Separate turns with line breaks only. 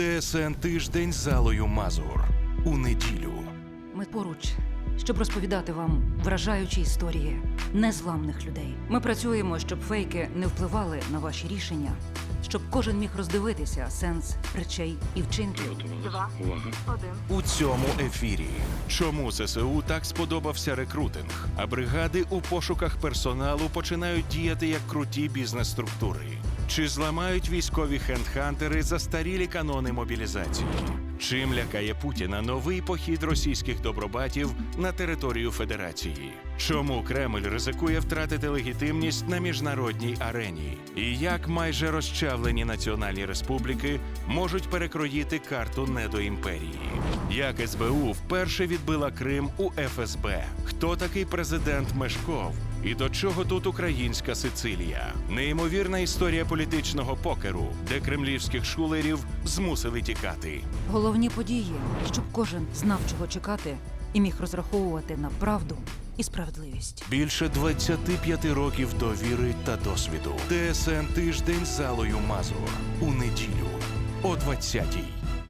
ТСН тиждень з залою Мазур у неділю.
Ми поруч, щоб розповідати вам вражаючі історії незламних людей. Ми працюємо, щоб фейки не впливали на ваші рішення, щоб кожен міг роздивитися сенс речей і вчинків.
Два, один.
У цьому ефірі чому ЗСУ так сподобався рекрутинг, а бригади у пошуках персоналу починають діяти як круті бізнес-структури. Чи зламають військові хендхантери застарілі канони мобілізації? Чим лякає Путіна новий похід російських добробатів на територію Федерації? Чому Кремль ризикує втратити легітимність на міжнародній арені? І як майже розчавлені національні республіки можуть перекроїти карту недоімперії? Як СБУ вперше відбила Крим у ФСБ? Хто такий президент Мешков? І до чого тут українська Сицилія? Неймовірна історія політичного покеру, де кремлівських шулерів змусили тікати.
Головні події, щоб кожен знав, чого чекати, і міг розраховувати на правду і справедливість.
Більше 25 років довіри та досвіду. ТСН тиждень залою Мазур у неділю о 20-й.